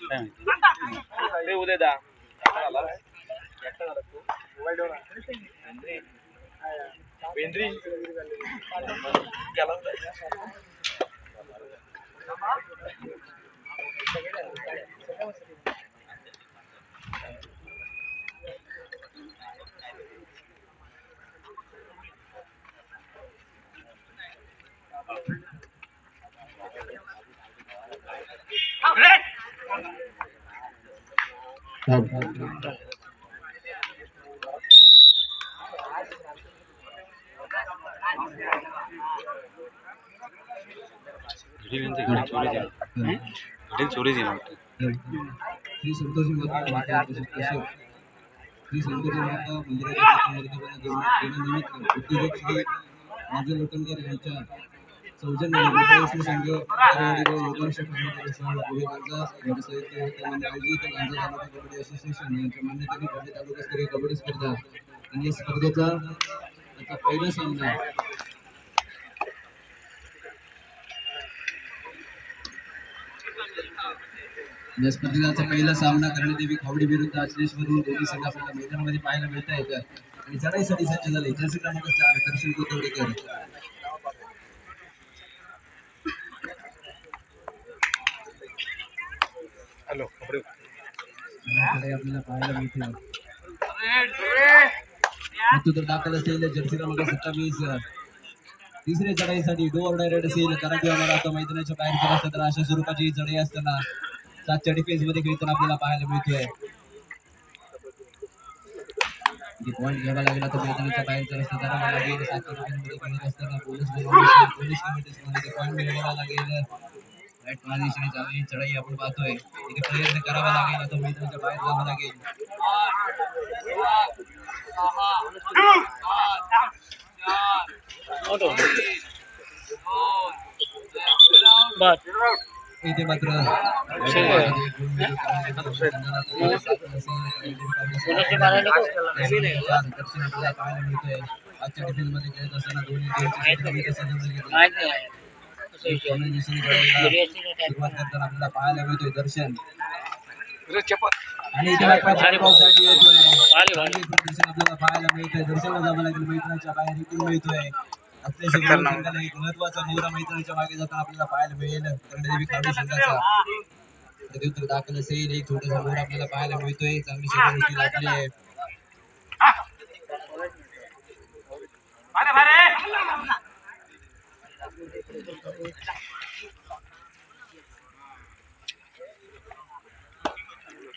चोरी दिला श्री संतोषी माता श्री संतोषी माता मंदिराच्या निमित्त उद्योजक श्री राजू लोटणकर यांच्या असोसिएशन यांच्या मान्यतेने कबड्डी तालुकास्तरीय कबड्डी स्पर्धा आणि या स्पर्धेचा आता पहिला सामना या स्पर्धेचा पहिला सामना खावडी विरुद्ध अश्लेश्वरून दोन्ही संघ आपल्याला मैदानामध्ये पाहायला मिळत आहेत आणि चढाईसाठी सज्ज झाले जर्सी क्रमांक चार दर्शन कोतवडेकर चढाई आपल्याला पाहायला मिळते तो तर दाखल असेल जर्सी क्रमांक सत्तावीस. तिसऱ्या चढाईसाठी डोअर डायरेक्ट असेल. कारण की आम्हाला आता मैदानाच्या बाहेर केला असतं तर अशा स्वरूपाची ही चढाई असताना सातच्या डिफेन्समध्ये खेळताना आपल्याला पाहायला मिळतोय. पॉईंट घ्यावा लागला तर मैदानाच्या बाहेर जर असतं करावं लागेल सातच्या डिफेन्समध्ये खेळत असताना पोलीस पोलीस कमिटी पॉईंट मिळवावा लागेल. राईट चालू चढाई आपण पाहतोय. इथे प्रयत्न करावा लागेल आता मैदानाच्या बाहेर जावं लागेल. इथे मात्र आजच्या डिफेन्समध्ये खेळत असताना दोन्ही आपल्याला पाहायला मिळतोय. दर्शन आणि इथे येतोय दर्शन आपल्याला पाहायला मिळतोय. दर्शनाला जावं लागेल मैदानाच्या बाहेर मिळतोय एक महत्त्वाचा मोहरा मैदानाच्या मागे जाताना आपल्याला पाहायला मिळेल कर्णदेवी खाडी संघाचा प्रत्युत्तर दाखल असेल एक मोहरा आपल्याला पाहायला मिळतोय चांगली शिकवणूक लागली आहे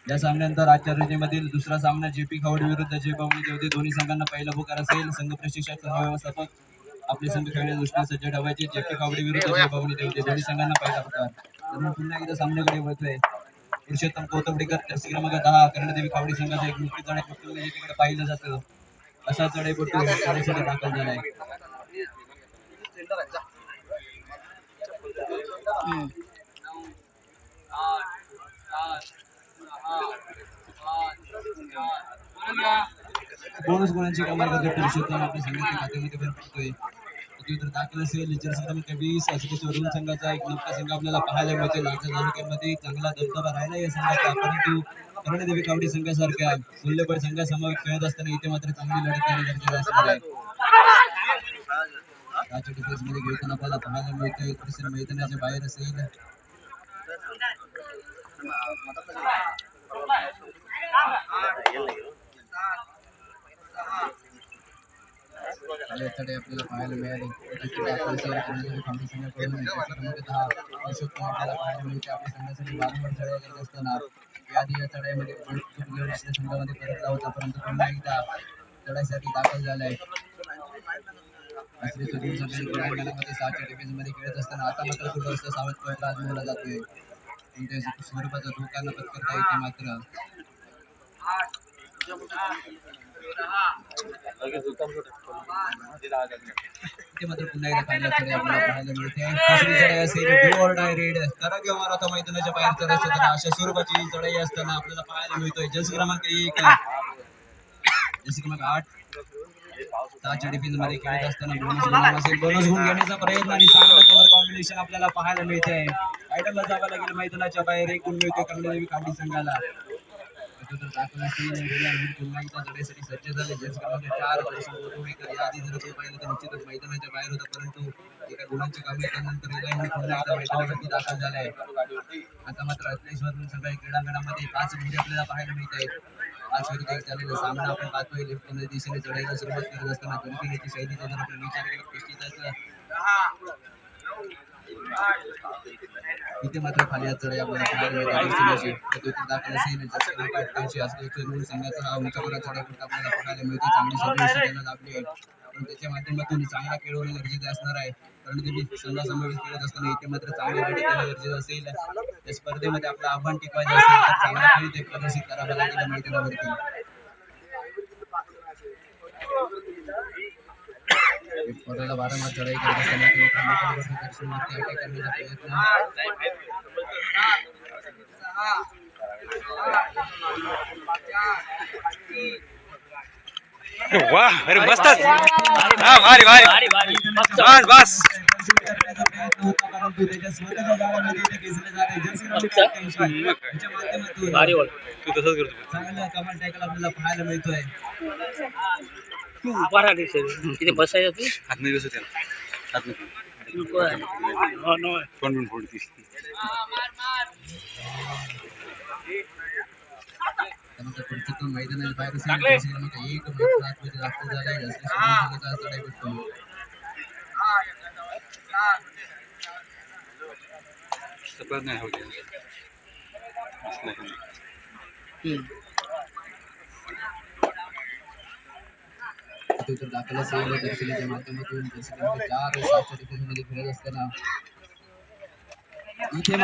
या सामन्यानंतर आजच्या रजनीमधील दुसरा सामना जेपी खावडी विरुद्ध जे पवनी देवते दोन्ही संघांना पहिला पुकार असेल. संघ प्रशिक्षक व्यवस्थापक आपले संघ खेळण्या दृष्टीने सज्ज ठेवायचे जेपी खावडी विरुद्ध जे पवनी देवते दोन्ही संघांना पहिला पुकार. तर मग पुन्हा एकदा सामन्याकडे वळतोय. पुरुषोत्तम कोथंबडीकर जर्सी क्रमांक दहा कर्णदेवी खावडी संघाचा एक मुख्य चढाई पटकन पाहिलं जातं. असा चढाईपटू दाखल झाला आहे बोनस गुणांची कमाल करतो पुरुषोत्तम? आपल्या संघाच्या खात्यामध्ये भर पडतोय प्रत्युत्तर दाखल असेल जर्सी क्रमांक वीस अशोकेश्वर वरुण संघाचा एक मोठा संघ आपल्याला पाहायला मिळतो लालच्या तालुक्यामध्ये चांगला दबदबा राहिला या संघाचा. परंतु कर्णदेवी कावडी संघासारख्या मूल्यबळ संघासमोर खेळत असताना इथे मात्र चांगली लढत देणे गरजेचं असणार आहे राजच्या डिफेन्समध्ये आपल्याला पाहायला मिळतोय. परिसर मैदानाच्या बाहेर असेल. चढाई आपल्याला पाहायला मिळाले. नक्की आपल्याला पाहायला मिळते आपल्या संघासाठी वारंवार चढाई करत असताना याआधी या चढाईमध्ये पण चूक घेऊन आपल्या संघामध्ये परतला होता. परंतु पुन्हा एकदा चढाईसाठी दाखल झालाय. असले सुधीर सगळे मध्ये खेळत असताना आता मात्र सावध पॉईंटला जातोय. कोणत्याही स्वरूपाचा धोका न पत्करता इथे मात्र. इथे मात्र पुन्हा एकदा पहिल्या चढाई आपल्याला पाहायला मिळते चढाई असेल डू ऑर डाय रेड मैदानाच्या बाहेर असताना अशा स्वरूपाची चढाई असताना आपल्याला पाहायला मिळतोय. जस क्रमांक एक. जस क्रमांक आठ. सहाच्या डिफेन्समध्ये खेळत असताना बोनस गुण असेल बोनस गुण घेण्याचा प्रयत्न आणि चांगलं कव्हर कॉम्बिनेशन आपल्याला पाहायला मिळते आयटमला जावं लागेल मैदानाच्या बाहेर. एक गुण मिळतोय कर्णदेवी कांडी संघाला. सज्ज झाले. चार आधी जर तो पाहिलं तर निश्चितच मैदानाच्या बाहेर होता परंतु एका कमी केल्यानंतर मैदानावरती दाखल आता मात्र अखिलेश्वर सगळ्या क्रीडांगणामध्ये पाच मुली आपल्याला पाहायला मिळत आहेत पाच एक झालेला सामना आपण पाहतोय लेफ्टमध्ये दिशेने चढायला सुरुवात करत असताना गणपतीची शैलीचा जर आपण विचार केला. कुस्तीचा इथे मात्र खाली हात चढाई आपल्याला संघाचा हा आपल्याला चांगली लाभली आहे. पण त्याच्या माध्यमातून चांगला खेळ होणे गरजेचे असणार आहे. कारण तुम्ही संघासमोर खेळत असताना इथे मात्र चांगले गरजेचं असेल. त्या स्पर्धेमध्ये आपलं आव्हान टिकवायचं असेल तर चांगला खेळ ते प्रदर्शित करावं लागेल मैदानावरती स्पर्धेला वारंवार चढाई करत असताना किंवा खांदेकरवरती दर्शनार्थी अटॅक करण्याचा प्रयत्न. वा अरे हा भारी बस बस. करण्याचा प्रयत्न होता परंतु त्याच्या स्वतःच्या गावामध्ये इथे खेचले झाले जर्सी क्रमांक 88 याच्या माध्यमातून. तू तसंच करतो. चांगला कमाल टॅकल आपल्याला पाहायला मिळतोय. तू उभा राहा तिथे. बसायचं तू? हात नाही बसत त्याला हात नाही नको. फोन त्यानंतर पुढचं तो मैदानाच्या बाहेर असेल एक मैदान आतमध्ये झालाय क्रमांकाचा चढाई करतो सपत नाही होत नाही हम्म. इथे तर दाखल असेल दर्शनाच्या माध्यमातून जर्सी क्रमांक चार सातच्या डिफेन्समध्ये मात्र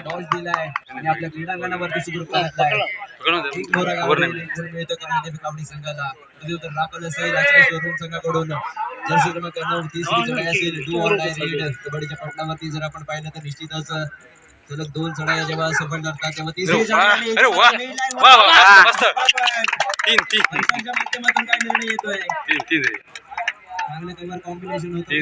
डॉस दिलाय आणि आपल्या क्रीडांगणावरती संघाला. असेल संघाकडून. जर्सी क्रमांक नऊ चढाई असेल रेड कबड्डीच्या पटलावरती जर आपण पाहिलं तर निश्चितच सलग दोन चढाया जेव्हा सफल ठरतात तेव्हा तिसरी माध्यमातून काय निर्णय येतोय? चांगलं कव्हर कॉम्बिनेशन होतं.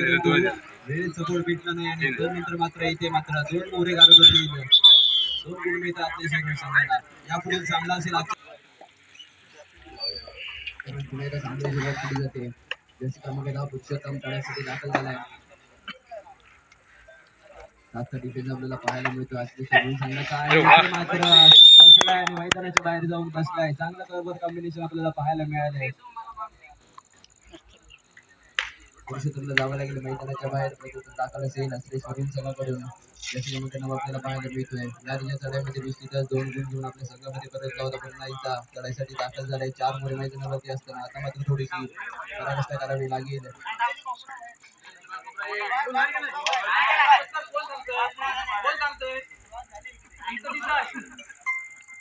वेळेत सपोर्ट भेटला नाही आणि नंतर मात्र इथे मात्र दोन मोरे गारद होतील दोन गुण मिळतात आपल्या शरीर संघाला. यापुढील सामना असेल कारण एकदा सामन्याची सुरुवात केली जाते. जसे क्रमांक दहा पुरुषोत्तम करण्यासाठी दाखल झालाय. डिफेन्स आपल्याला पाहायला मिळतो. आजच्या संघाचा आहे. मात्र बसलाय आणि मैदानाच्या बाहेर जाऊन बसलाय. चांगलं कॉम्बिनेशन आपल्याला पाहायला मिळालंय. पुरुषोत्तमला जावं लागेल मैदानाच्या बाहेर प्रत्युत्तर दाखल असेल असले स्वरूप संघाकडून जसे क्रमांक नऊ आपल्याला पाहायला मिळतोय या रिजा चढाईमध्ये निश्चितच दोन गुण घेऊन आपल्या संघामध्ये परतला होता पुन्हा एकदा चढाईसाठी दाखल झालाय चार मुले मैदानावरती असताना आता मात्र थोडीशी परावस्था करावी लागेल अरे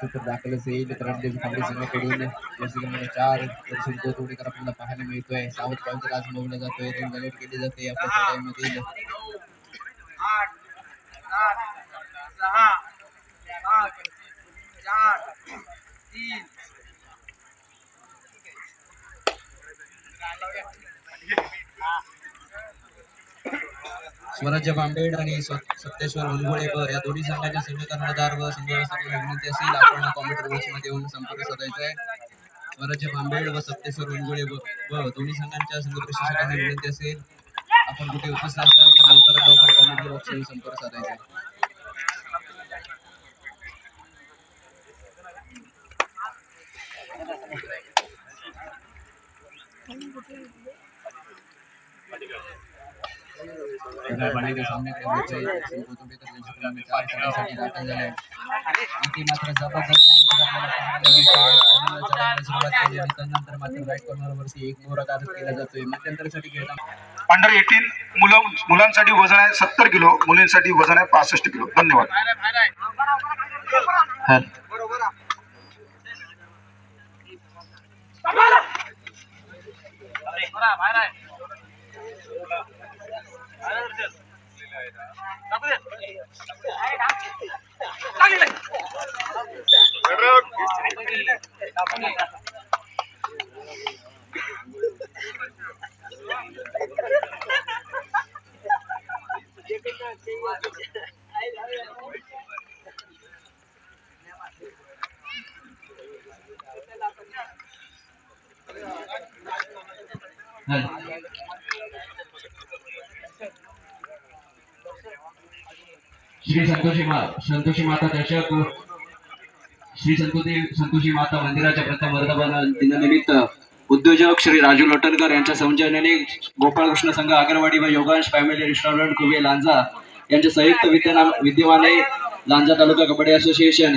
तर दाखल असेल रणदेव खांडे संघाकडून जसे क्रमांक चार दर्शन गोतवडेकर आपल्याला पाहायला मिळतोय सावध पॉईंट आज मोजला जातोय रन गलेट केली जाते आपल्या चढाईमधील स्वराज्य बांबेड आणि सत्तेश्वर उनगुळेकर या दोन्ही संघाच्या संघकर्णधार व संघ विनंती असेल आपण कॉमेंट बॉक्समध्ये येऊन संपर्क साधायचा आहे स्वराज्य बांबेड व सत्तेश्वर उनगुळे व दोन्ही संघांच्या संघ प्रशिक्षकांना विनंती असेल आपण कुठे उपस्थित असाल तर लवकर लवकर कॉमेंट बॉक्स येऊन संपर्क साधायचा आहे Thank you. मात्र जबरदस्त एक केला जातोय मध्यंतरासाठी खेळताना अंडर एटीन मुलं मुलांसाठी वजन आहे सत्तर किलो मुलींसाठी वजन आहे पासष्ट किलो. धन्यवाद. Nah. श्री संतोषी मा संतोषी माता दर्शक श्री संतोषी संतोषी माता मंदिराच्या प्रथम वर्धापन दिनानिमित्त उद्योजक श्री राजू लोटनकर यांच्या सौजन्याने गोपाळकृष्ण संघ आगरवाडी व योगांश फॅमिली रेस्टॉरंट कुबे लांजा यांच्या संयुक्त विद्यना विद्यमाने लांजा तालुका कबड्डी असोसिएशन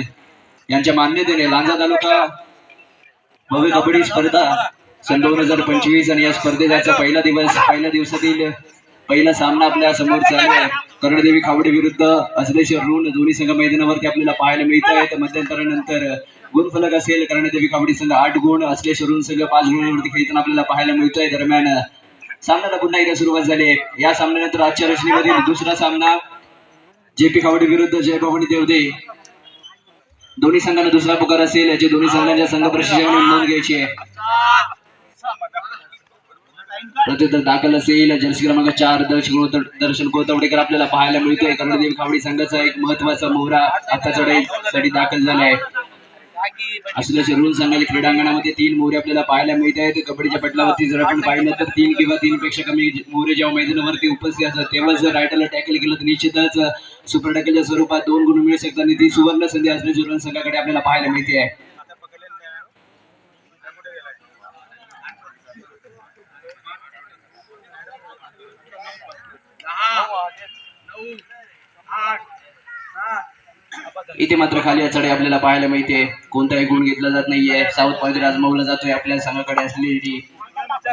यांच्या मान्यतेने लांजा तालुका भव्य कबड्डी स्पर्धा सन दोन हजार पंचवीस आणि या स्पर्धेचा पहिला दिवस पहिल्या दिवसातील पहिला सामना आपल्यासमोर चालू आहे. कर्णदेवी खावडे विरुद्ध असलेश्वर ऋण. दोन्ही संघ मैदानावरती आपल्याला पाहायला मिळत आहेत मध्यंतरानंतर गुणफलक असेल कर्णदेवी खावडी संघ आठ गुण. असलेश्वर ऋण संघ पाच गुणांवरती खेळताना आपल्याला पाहायला मिळतोय. दरम्यान सामन्याला पुन्हा एकदा सुरुवात झाली आहे. या सामन्यानंतर आजच्या रचनेमधील दुसरा सामना. जेपी खावडे विरुद्ध जयभवानी देवदे. दोन्ही संघांना दुसरा पुकार असेल. याचे दोन्ही संघांच्या संघ प्रशिक्षकांनी नोंद घ्यायची आहे. प्रत्युत्तर दाखल असेल. जर्सी क्रमांक चार दर्शन दर्शन गोतवडेकर आपल्याला पाहायला मिळतोय. कर्णदेव खावडी संघाचा एक महत्त्वाचा मोहरा आता चढाईसाठी दाखल झाला आहे असल्याचे रुल संघाच्या क्रीडांगणामध्ये तीन मोहरे आपल्याला पाहायला मिळत आहेत. कबड्डीच्या पटलावरती जर आपण पाहिलं तर तीन किंवा तीन पेक्षा कमी मोहरे जेव्हा मैदानावरती उपस्थित असतात तेव्हा जर रायटरला टॅकल केलं तर निश्चितच सुपर टॅकलच्या स्वरूपात दोन गुण मिळू शकतात. आणि ती सुवर्ण संधी असल्याचे रुल संघाकडे आपल्याला पाहायला मिळते आहे. इथे मात्र खाली अचडे आपल्याला पाहायला मिळते कोणताही गुण घेतला जात नाहीये साऊथ पॉईंट आजमावला जातोय आपल्या संघाकडे असलेली ती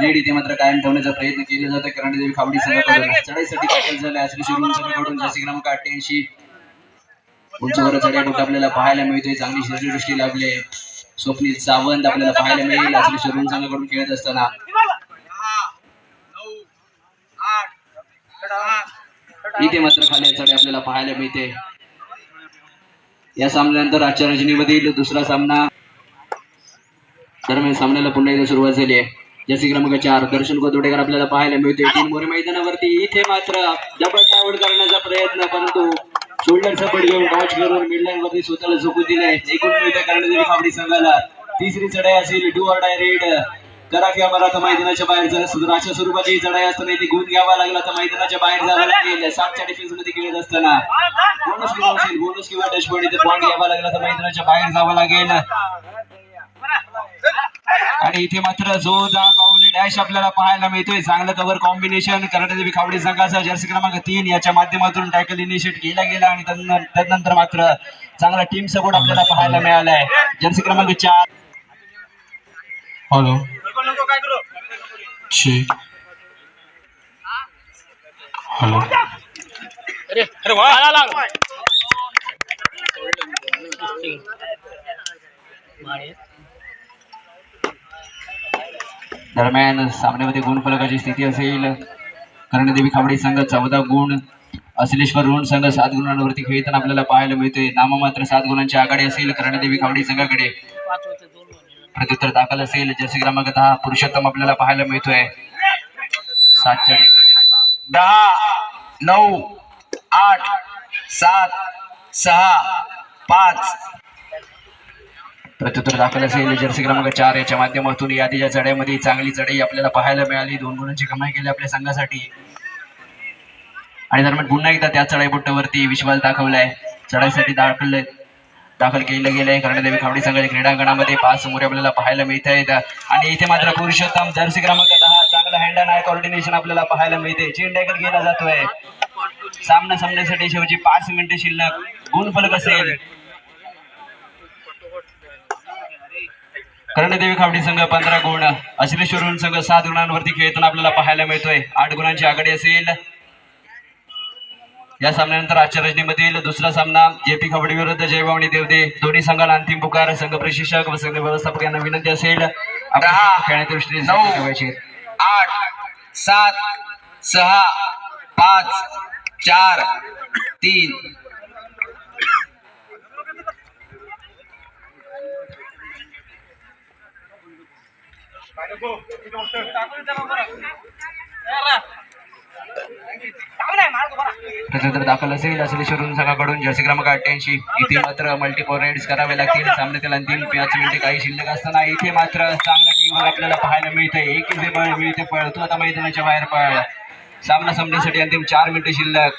लीड इथे मात्र कायम ठेवण्याचा प्रयत्न केला जातो करंडदेवी खावडी संघाकडून चढाईसाठी दाखल झाले असले शिरून संघाकडून जसे क्रमांक अठ्ठ्याऐंशी उंचवर चढ्या टोक आपल्याला पाहायला मिळतोय चांगली शरीरदृष्टी लाभले स्वप्नील सावंत आपल्याला पाहायला मिळेल असले शिरून संघाकडून खेळत असताना इथे मात्र खाली चढे आपल्याला पाहायला मिळते. या सामन्यानंतर आजच्या रजनीमधील दुसरा सामना. दरम्यान सामन्याला पुन्हा एकदा सुरुवात झाली आहे. जसे क्रमांक चार दर्शन गोदवडेकर आपल्याला पाहायला मिळते तीन मोरे मैदानावरती. इथे मात्र जबरदस्त आवड करण्याचा प्रयत्न परंतु शोल्डर सपोर्ट घेऊन टॉच करून मिडलाईन वरती स्वतःला झोकून दिलाय. एकूण मिळते कर्णदेवी खावडी संघाला. तिसरी चढाई असेल डू ऑर डाय रेड. करा किंवा मरा तर मैदानाच्या बाहेर जर सुद्धा अशा स्वरूपाची चढाई असताना इथे गुण घ्यावा लागला तर मैदानाच्या बाहेर जावं लागेल. सातच्या डिफेन्समध्ये खेळत असताना. बोनस किंवा असेल बोनस किंवा डॅशबोर्ड इथे पॉईंट घ्यावा लागला तर मैदानाच्या बाहेर जावं लागेल. आणि इथे मात्र जो गावली डॅश आपल्याला पाहायला मिळतोय. चांगलं कव्हर कॉम्बिनेशन कर्णदेवी खावडी संघाचा जर्सी क्रमांक तीन याच्या माध्यमातून टॅकल इनिशिएट केला गेला आणि तदनंतर मात्र चांगला टीम सपोर्ट आपल्याला पाहायला मिळालाय. जर्सी क्रमांक चार. Hello hello. अरे अरे वा. आला लागला मारे. दरम्यान सामन्यामध्ये गुणफलकाची स्थिती असेल. कर्णदेवी खावडी संघ चौदा गुण असलेश्वर ऋण संघ सात गुणांवरती खेळताना आपल्याला पाहायला मिळतोय. नाममात्र सात गुणांची आघाडी असेल कर्णदेवी खावडी संघाकडे. प्रत्युत्तर दाखल असेल. जर्सी क्रमांक दहा पुरुषोत्तम आपल्याला पाहायला मिळतोय. सातच्या दहा नऊ आठ सात सहा पाच. प्रत्युत्तर दाखल असेल. जर्सी क्रमांक चार याच्या माध्यमातून यादीच्या चढ्यामध्ये चांगली चढाई आपल्याला पाहायला मिळाली. दोन गुणांची कमाई केली आपल्या संघासाठी. आणि दरम्यान पुन्हा एकदा त्या चढाई पट्ट्यावरती विश्वास दाखवलाय. चढाईसाठी दाखल दाखल केलं गेले कर्णदेवी खावडी संघाच्या क्रीडांगणामध्ये पाच समोर आपल्याला पाहायला मिळत आहेत आणि इथे मात्र पुरुषोत्तम जर्सी क्रमांक दहा चांगला हँड अँड आय कोऑर्डिनेशन आपल्याला पाहायला मिळते. चेन टॅकल केला जातोय. सामना संपण्यासाठी शेवटची पाच मिनिटे शिल्लक. गुणफलक असेल. कर्णदेवी खावडी संघ पंधरा गुण. अश्लेश्वर संघ सात गुणांवरती खेळताना आपल्याला पाहायला मिळतोय. आठ गुणांची आघाडी असेल. या सामन्यानंतर आजच्या रजनीमधील दुसरा सामना जेपी खबडी विरुद्ध जयभवानी देवदे. दोन्ही संघाला अंतिम पुकार संघ प्रशिक्षक व संघ व्यवस्थापक यांना विनंती असेल. दहा खेळण्याच्या दृष्टीने नऊ. ठेवायचे आठ सात सहा पाच चार तीन. प्रत्युत्तर दाखल असेल. अश्लेश्वरून संघाकडून जर्सी क्रमांक अठ्ठ्याऐंशी. इथे मात्र मल्टिपल रेड्स करावे लागतील. सामन्यातील अंतिम पाच मिनिटे काही शिल्लक असताना इथे मात्र चांगला टीमवर आपल्याला पाहायला मिळते एक जे बळ मिळते पळ तू आता मैदानाच्या बाहेर पळ. सामना संपण्यासाठी अंतिम चार मिनिटे शिल्लक.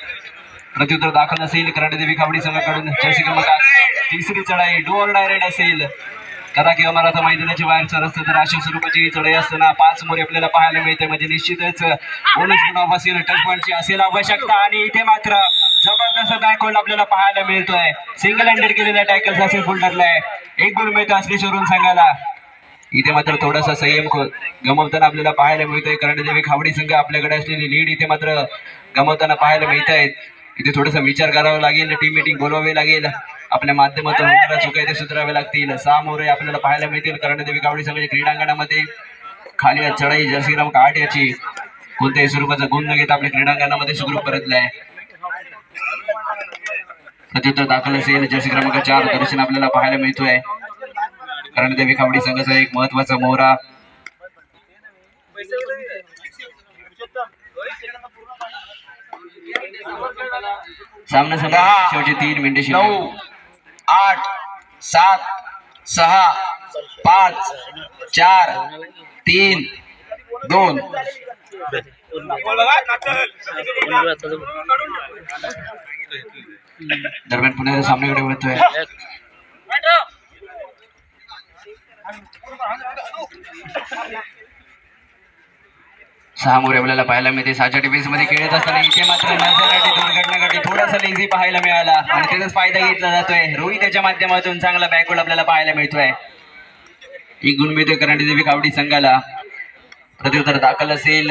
प्रत्युत्तर दाखल असेल. कर्णदेवी कावडी संघाकडून जर्सी क्रमांक तिसरी चढाई. डोअर डायरेक्ट असेल. कदा किंवा मला आता मैदानाची बाहेरचा रस्ता तर अशा स्वरूपाची चढई चढाई असताना पाच मोरी आपल्याला पाहायला मिळते. म्हणजे निश्चितच बोनस गुण ऑफ असेल टचपॉईंटची असेल आवश्यकता आणि इथे मात्र जबरदस्त बॅकहोल आपल्याला पाहायला मिळतोय. सिंगल हँडेड केलेला टॅकल सक्सेसफुल ठरलाय. एक गुण मिळतो असलेश्वरून सांगायला. इथे मात्र थोडासा संयम ख- गमावताना आपल्याला पाहायला मिळतोय. कर्णदेवी खावडी संघ आपल्याकडे असलेली लीड इथे मात्र गमावताना पाहायला मिळत आहेत इथे थोडासा विचार करावा लागेल. टीम मिटिंग बोलवावी लागेल. आपल्या माध्यमातून होणाऱ्या चुका ते सुधाराव्या लागतील. सामोरे आपल्याला पाहायला मिळतील. कर्णदेवी कावडी संघाच्या क्रीडांगणामध्ये. खाली चढाई जर्सी काट याची. कोणत्याही स्वरूपाचा गुण न घेता आपल्या क्रीडांगणामध्ये सुखरूप परतलाय. प्रत्युत्तर दाखल असेल. जर्सी क्रमांक चार दर्शन आपल्याला पाहायला मिळतोय. कर्णदेवी कावडी संघाचा एक महत्त्वाचा मोहरा. सामना संपला. शेवटचे तीन मिनिटे शिल्लक. आठ सात सहा पाच चार तीन दोन. दरम्यान पुण्याच्या सामन्याकडे वळतोय. सहा मोरे आपल्याला पाहायला मिळते. सहाच्या डिफेन्समध्ये खेळत असताना इथे मात्र नजराटी दुर्घटनासाठी थोडासा लेझी पाहायला मिळाला. आणि त्याचाच फायदा घेतला जातोय. रोहित त्याच्या माध्यमातून चांगला बॅकवर्ड आपल्याला पाहायला मिळतोय. एक गुण मिळतोय करंडी देवी कावडी संघाला. प्रत्युत्तर दाखल असेल.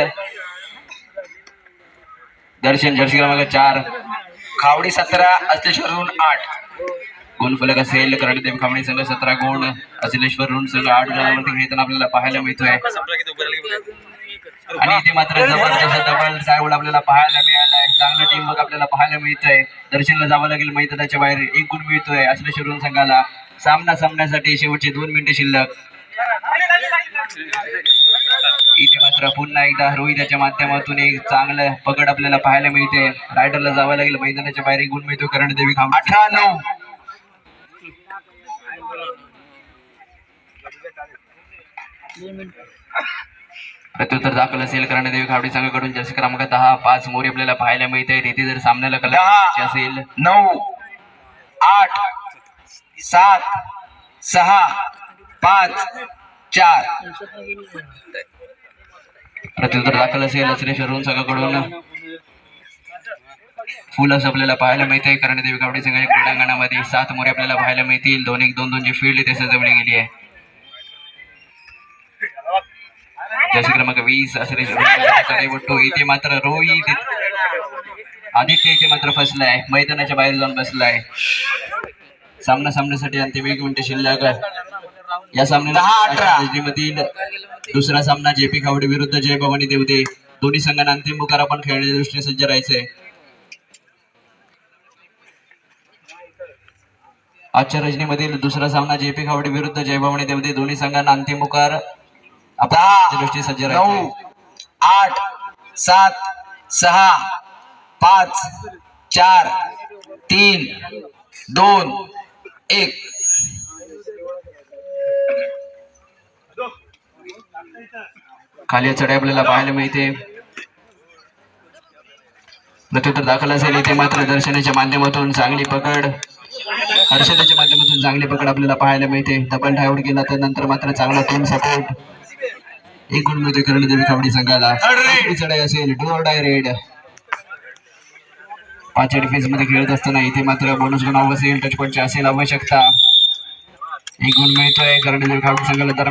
दर्शन जर्सी क्रमांक चार. खावडी सतरा अश्लेश्वरून आठ. गुणफलक असेल. कर्णदेव खावडी संघ सतरा गुण. असिलेश्वर ऋण संघ आठ गुणांवरती खेळताना आपल्याला पाहायला मिळतोय. आणि इथे मात्र जबरदस्त डबल डायवड आपल्याला पाहायला मिळालाय. चांगलं टीम वर्क आपल्याला पाहायला मिळतंय. दर्शनला जावं लागेल मैदानाच्या बाहेर. एक गुण मिळतोय असिलेश्वर ऋण संघाला सामना संपण्यासाठी शेवटचे दोन मिनिटे शिल्लक. इथे मात्र पुन्हा एकदा रोहिताच्या माध्यमातून एक चांगलं पकड आपल्याला पाहायला मिळते. रायडरला जावं लागेल. मैदानाच्या बाहेर एक गुण मिळतो. कर्णदेवी खांब अठरा नऊ प्रत्युत्तर दाखल असेल. कर्णदेवी खावडी संघाकडून जर्सी क्रमांक दहा पाच मोरी आपल्याला पाहायला मिळते. इथे जर सामन्याला कला. असेल? नऊ आठ सात सहा पाच चार. प्रत्युत्तर दाखल असेल. अश्लेश्वर ऋण संघाकडून. फुल असं आपल्याला पाहायला मिळते. कर्णदेवी कावडी संघाच्या क्रीडांगणामध्ये सात मोरे आपल्याला पाहायला मिळतील. दोन एक दोन दोन जी फील्ड इथे सजवली गेली आहे. जर्सी क्रमांक वीस अश्लेश्वर इथे मात्र रोहित आदित्य इथे मात्र फसलाय. मैदानाच्या बाहेर जाऊन बसलाय. सामना सामन्यासाठी अंतिम एक मिनिट शिल्लक. या. सामन्यामधील दुसरा सामना जेपी खावडे विरुद्ध जय भवानी देवते. दोन्ही संघांना अंतिम मुखार आपण खेळण्याच्या दृष्टीने सज्ज राहायचंय आजच्या रजनीमधील दुसरा सामना जेपी खावडे विरुद्ध जय भवानी देवते. दोन्ही संघांना अंतिम मुखार सज्ज नऊ आठ सात सहा पाच चार तीन दोन एक. खाली चढाई आपल्याला पाहायला मिळते. प्रत्युत्तर दाखल असेल इथे मात्र दर्शनाच्या माध्यमातून चांगली पकड. हर्षदाच्या माध्यमातून चांगली पकड आपल्याला पाहायला मिळते. डबल डायव्हर गेला तर नंतर मात्र चांगला टीम सपोर्ट एक गुण मिळते करंडदेवी कबड्डी संघाला चढाई असेल डोर डाय रेड पाचव्या डिफेन्समध्ये खेळत असताना इथे मात्र बोनस गुण असेल टच पॉईंटची असेल आवश्यकता. एक गुण मिळतोय करंडदेवी कबड्डी संघाला तर